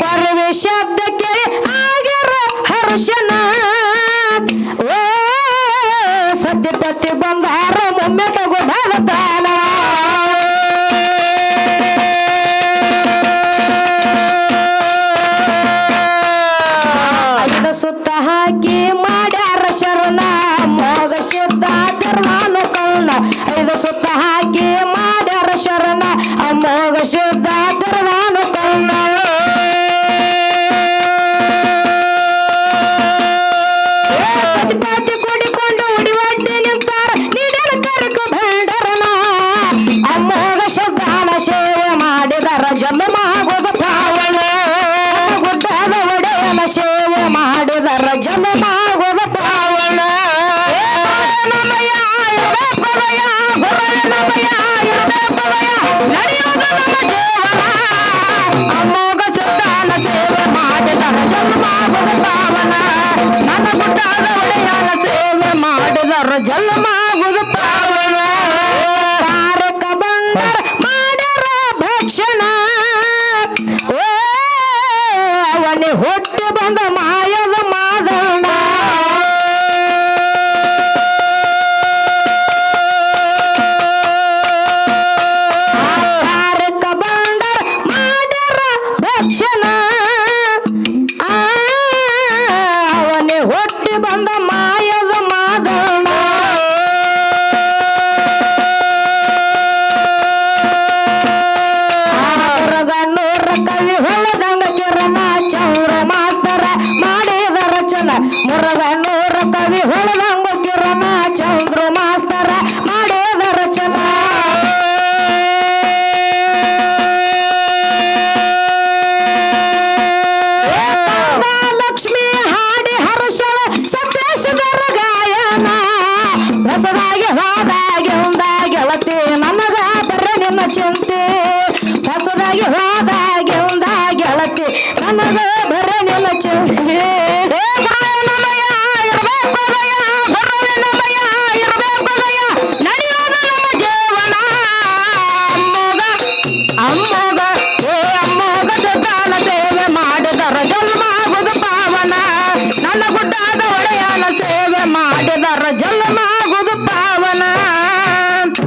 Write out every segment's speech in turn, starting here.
ಬರುವೆ ಶಬ್ದಕ್ಕೆ ಆಗಿರೋ ಹರ್ಷನ. ಓ ಸದ್ಯಪತಿ ಬಂದಾರ ಒಮ್ಮೆ ತಗೋ ಭಾರತಾನ ಸುತ್ತ ಹಾಕಿ ಮಾಡ್ಯಾರ ಶರಣ. ಮೋಗ ಶುದ್ಧ ಕರ್ಮಾನು ಕರ್ಣ. ಐದು ಸುತ್ತ ಹಾಕಿ ಮಾಡ್ಯಾರ ಶರಣ. ಅಮೋಘ ಶುದ್ಧ ಕರ್ಮ ನಡಿ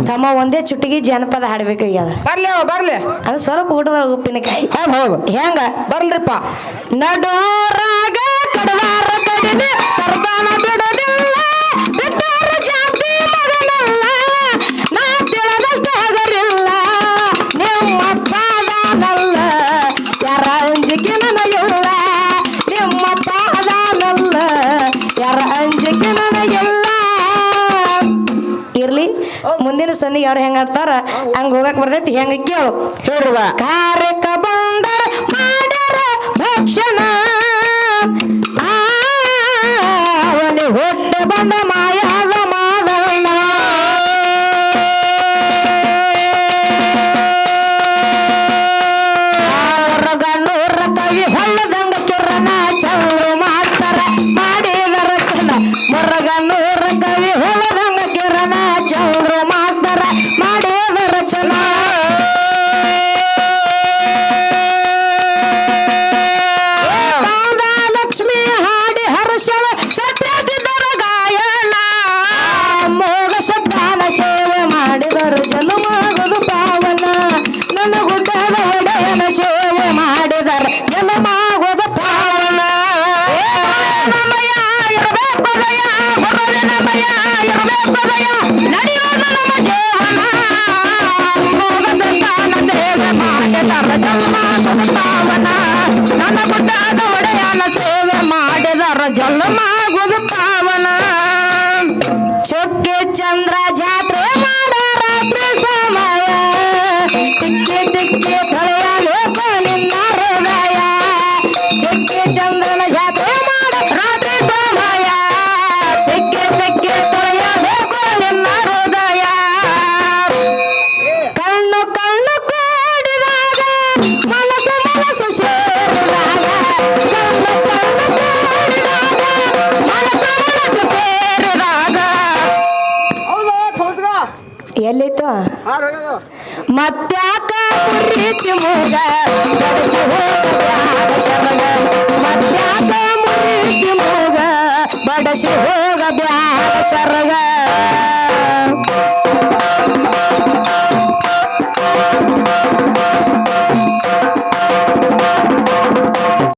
ತಮ್ಮ ಒಂದೇ ಚುಟ್ಟಿಗೆ ಜನಪದ ಹಾಡ್ಬೇಕಾಗ್ಯದ ಬರ್ಲಿ ಬರ್ಲಿ. ಅದು ಸ್ವಲ್ಪ ಊಟದ ಉಪ್ಪಿನಕಾಯಿ. ಹೆಂಗ? ಬರ್ಲಿಪ್ಪ. ನಡೋರಾಗ ಮುಂದಿನ ಸನ್ನಿ ಯಾರು ಹೆಂಗ ಆಡ್ತಾರ? ಹಂಗ ಹೋಗಕ್ ಬರ್ತೈತಿ ಹೆಂಗ ಕೇಳು. ಹೇಳ್ರವ ಕಾರ್ಯಕ ಬಂದರ ಮಾಡರ ಭಕ್ಷಣ. ಹೊಟ್ಟೆ ಮಾ ಸಂಪ್ರದಾಯ ನಡೆಯುವುದು ಹೋಯ್ತು ಮತ್ತ್ಯಾಕ ಮುರಿತಿ ಮುಗ? ಬಡಿಸಿ ಹೋಗಬ್ಯಾಡ ಶಬಗ ಮತ್ತ್ಯಾಕ ಮುರಿತಿ ಮುಗ? ಬಡಸಿ ಹೋಗ